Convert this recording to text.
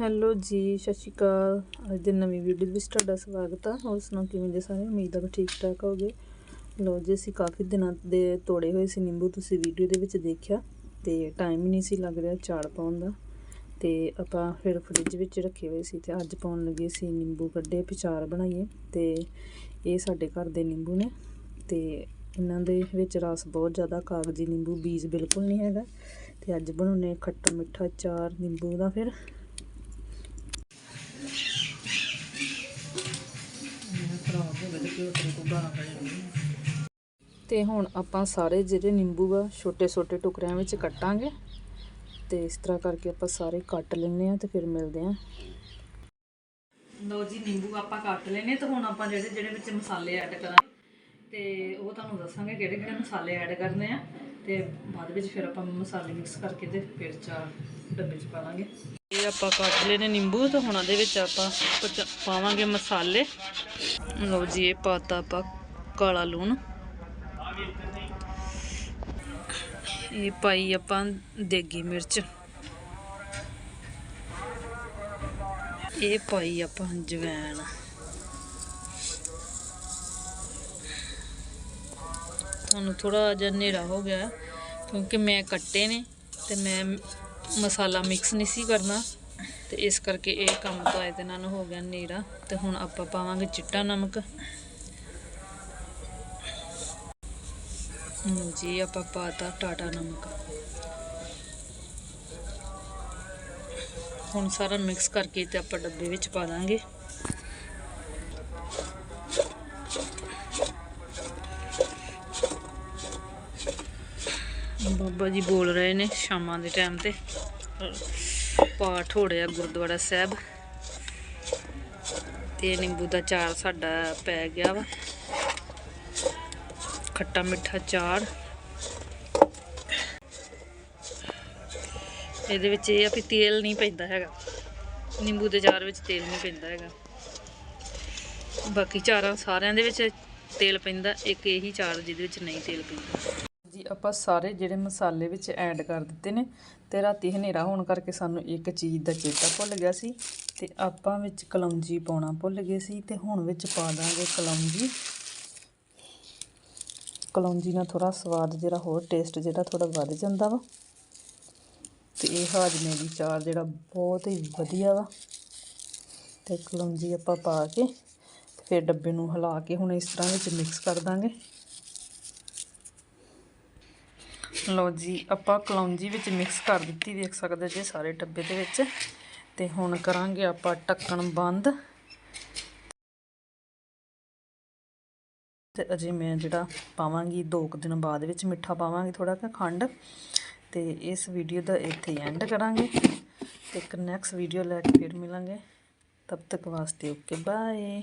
Hello ਜੀ, ਸਤਿ ਸ਼੍ਰੀ ਅਕਾਲ। ਅੱਜ ਦੀ ਨਵੀਂ ਵੀਡੀਓ ਵਿੱਚ ਤੁਹਾਡਾ ਸਵਾਗਤ ਆ। ਹੋਰ ਸੁਣਾਓ, ਕਿਵੇਂ ਦੇ ਸਾਰੇ? ਉਮੀਦ ਆ ਠੀਕ ਠਾਕ ਹੋਗੇ ਲੋ ਜੀ, ਅਸੀਂ ਕਾਫੀ ਦਿਨਾਂ ਦੇ ਤੋੜੇ ਹੋਏ ਸੀ ਨਿੰਬੂ, ਤੁਸੀਂ ਵੀਡੀਓ ਦੇ ਵਿੱਚ ਦੇਖਿਆ। ਤੇ ਟਾਈਮ ਹੀ ਨਹੀਂ ਸੀ ਲੱਗ ਰਿਹਾ ਚਾੜ ਪਾਉਣ ਦਾ। ਤੇ ਆਪਾਂ ਫਿਰ ਫ੍ਰਿਜ ਵਿੱਚ ਰੱਖੇ ਹੋਏ ਸੀ ਤੇ ਅੱਜ ਪਾਉਣ ਲੱਗੇ ਸੀ ਨਿੰਬੂ ਕੱਢੇ ਪਿਚਾਰ ਬਣਾਈਏ। ਤੇ ਇਹ ਸਾਡੇ ਘਰ ਦੇ ਨਿੰਬੂ ਨੇ। ਤੇ ਇਹਨਾਂ ਦੇ ਵਿੱਚ ਰਸ ਬਹੁਤ ਜ਼ਿਆਦਾ, ਕਾਗਜੀ ਨਿੰਬੂ, ਬੀਜ ਬਿਲਕੁਲ ਨਹੀਂ ਹੈਗਾ। ਤੇ ਅੱਜ ਬਣਾਉਣੇ ਖੱਟਾ ਮਿੱਠਾ ਚਾਰ ਨਿੰਬੂ ਦਾ ਫਿਰ। ਤੇ ਹੁਣ ਆਪਾਂ ਸਾਰੇ ਜਿਹੜੇ ਨਿੰਬੂ ਆ, ਛੋਟੇ ਛੋਟੇ ਟੁਕੜਿਆਂ ਵਿੱਚ ਕੱਟਾਂਗੇ। ਤੇ ਇਸ ਤਰ੍ਹਾਂ ਕਰਕੇ ਆਪਾਂ ਸਾਰੇ ਕੱਟ ਲੈਂਦੇ ਆ ਤੇ ਫਿਰ ਮਿਲਦੇ ਆ ਲਓ ਜੀ, ਨਿੰਬੂ ਆਪਾਂ ਕੱਟ ਲੈਨੇ ਤੇ ਹੁਣ ਆਪਾਂ ਜਿਹੜੇ ਜਿਹੜੇ ਵਿੱਚ ਮਸਾਲੇ ਐਡ ਕਰਾਂਗੇ, ਤੇ ਉਹ ਤੁਹਾਨੂੰ ਦੱਸਾਂਗੇ ਕਿਹੜੇ ਕਿਹੜੇ ਮਸਾਲੇ ਐਡ ਕਰਨੇ ਆ। ਤੇ ਬਾਅਦ ਵਿੱਚ ਫਿਰ ਆਪਾਂ ਮਸਾਲੇ ਮਿਕਸ ਕਰਕੇ ਤੇ ਫਿਰ ਚਾਰ ਡੱਬੇ 'ਚ ਪਾ ਲਾਂਗੇ। ਇਹ ਆਪਾਂ ਕੱਟ ਲਏ ਨੇ ਨਿੰਬੂ ਤੇ ਹੁਣ ਉਹਦੇ ਵਿੱਚ ਆਪਾਂ ਪਾਵਾਂਗੇ ਮਸਾਲੇ। ਲਓ ਜੀ, ਇਹ ਪਾਤਾ ਆਪਾਂ ਕਾਲਾ ਲੂਣ। ਇਹ ਪਾਈ ਆਪਾਂ ਦੇਗੀ ਮਿਰਚ। ਇਹ ਪਾਈ ਆਪਾਂ ਜਵੈਣ। ਤੁਹਾਨੂੰ ਥੋੜਾ ਜਿਹਾ ਹਨੇਰਾ ਹੋ ਗਿਆ, ਕਿਉਂਕਿ ਮੈਂ ਕੱਟੇ ਨੇ ਤੇ ਮੈਂ ਮਸਾਲਾ ਮਿਕਸ ਨਹੀਂ ਸੀ ਕਰਨਾ। ਤੇ ਇਸ ਕਰਕੇ ਇਹ ਕੰਮ ਤਾਂ ਇਹਦੇ ਨਾਲ ਹੋ ਗਿਆ ਨੀਰਾ ਤੇ ਹੁਣ ਆਪਾਂ ਪਾਵਾਂਗੇ ਚਿੱਟਾ ਨਮਕ। ਜੀ, ਆਪਾਂ ਪਾਤਾ ਟਾਟਾ ਨਮਕ। ਹੁਣ ਸਾਰਾ ਮਿਕਸ ਕਰਕੇ ਤੇ ਆਪਾਂ ਡੱਬੇ ਵਿੱਚ ਪਾ ਦਾਂਗੇ। ਬਾਬਾ ਜੀ ਬੋਲ ਰਹੇ ਨੇ ਸ਼ਾਮਾਂ ਦੇ ਟਾਈਮ ਤੇ। ਪਾਠ ਹੋ ਰਿਹਾ ਗੁਰਦੁਆਰਾ ਸਾਹਿਬ। ਤੇ ਨਿੰਬੂ ਦਾ ਚਾਰ ਸਾਡਾ ਪੈ ਗਿਆ ਵਾ। ਖੱਟਾ ਮਿੱਠਾ ਚਾਰ। ਇਹਦੇ ਵਿੱਚ ਇਹ ਆ ਵੀ ਤੇਲ ਨਹੀਂ ਪੈਂਦਾ ਹੈਗਾ। ਨਿੰਬੂ ਦੇ ਚਾਰ ਵਿੱਚ ਤੇਲ ਨਹੀਂ ਪੈਂਦਾ ਹੈਗਾ। ਬਾਕੀ ਚਾਰਾਂ ਸਾਰਿਆਂ ਦੇ ਵਿੱਚ ਤੇਲ ਪੈਂਦਾ, ਇੱਕ ਇਹੀ ਚਾਰ ਜਿਹਦੇ ਵਿੱਚ ਨਹੀਂ ਤੇਲ ਪੈਂਦਾ। ਆਪਾਂ ਸਾਰੇ ਜਿਹੜੇ ਮਸਾਲੇ ਵਿੱਚ ਐਡ ਕਰ ਦਿੱਤੇ ਨੇ ਤੇ ਰਾਤੀ ਹਨੇਰਾ ਹੋਣ ਕਰਕੇ ਸਾਨੂੰ ਇੱਕ ਚੀਜ਼ ਦਾ ਚੇਤਾ ਭੁੱਲ ਗਿਆ ਸੀ ਤੇ ਆਪਾਂ ਵਿੱਚ ਕਲੌਂਜੀ ਪਾਉਣਾ ਭੁੱਲ ਗਏ ਸੀ ਤੇ ਹੁਣ ਵਿੱਚ ਪਾ ਦਾਂਗੇ ਕਲੌਂਜੀ। ਕਲੌਂਜੀ ਨਾਲ ਥੋੜਾ ਸਵਾਦ ਜਿਹੜਾ ਹੋਰ ਟੇਸਟ ਜਿਹੜਾ ਥੋੜਾ ਵੱਧ ਜਾਂਦਾ ਵਾ। ਤੇ ਇਹ ਹਾਜਮੇ ਦੀ ਚਾਰ ਜਿਹੜਾ ਬਹੁਤ ਹੀ ਵਧੀਆ ਵਾ। ਤੇ ਕਲੌਂਜੀ ਆਪਾਂ ਪਾ ਕੇ ਫਿਰ ਡੱਬੇ ਨੂੰ ਹਿਲਾ ਕੇ ਹੁਣ ਇਸ ਤਰ੍ਹਾਂ ਵਿੱਚ ਮਿਕਸ ਕਰ ਦਾਂਗੇ। ਲਓ ਜੀ, ਆਪਾਂ ਕਲੌਂਜੀ ਵਿੱਚ ਮਿਕਸ ਕਰ ਦਿੱਤੀ, ਦੇਖ ਸਕਦੇ ਜੇ ਸਾਰੇ ਡੱਬੇ ਦੇ ਵਿੱਚ। ਤੇ ਹੁਣ ਕਰਾਂਗੇ ਆਪਾਂ ਢੱਕਣ ਬੰਦ। ਤੇ ਅਜੇ ਮੈਂ ਜਿਹੜਾ ਪਾਵਾਂਗੀ, ਦੋ ਕੁ ਦਿਨ ਬਾਅਦ ਵਿੱਚ ਮਿੱਠਾ ਪਾਵਾਂਗੀ ਥੋੜਾ ਜਿਹਾ ਖੰਡ। ਤੇ ਇਸ ਵੀਡੀਓ ਦਾ ਇੱਥੇ ਐਂਡ ਕਰਾਂਗੇ। ਤੇ ਇੱਕ ਨੈਕਸਟ ਵੀਡੀਓ ਲੈ ਕੇ ਫਿਰ ਮਿਲਾਂਗੇ। ਤਬ ਤੱਕ ਵਾਸਤੇ ਓਕੇ ਬਾਏ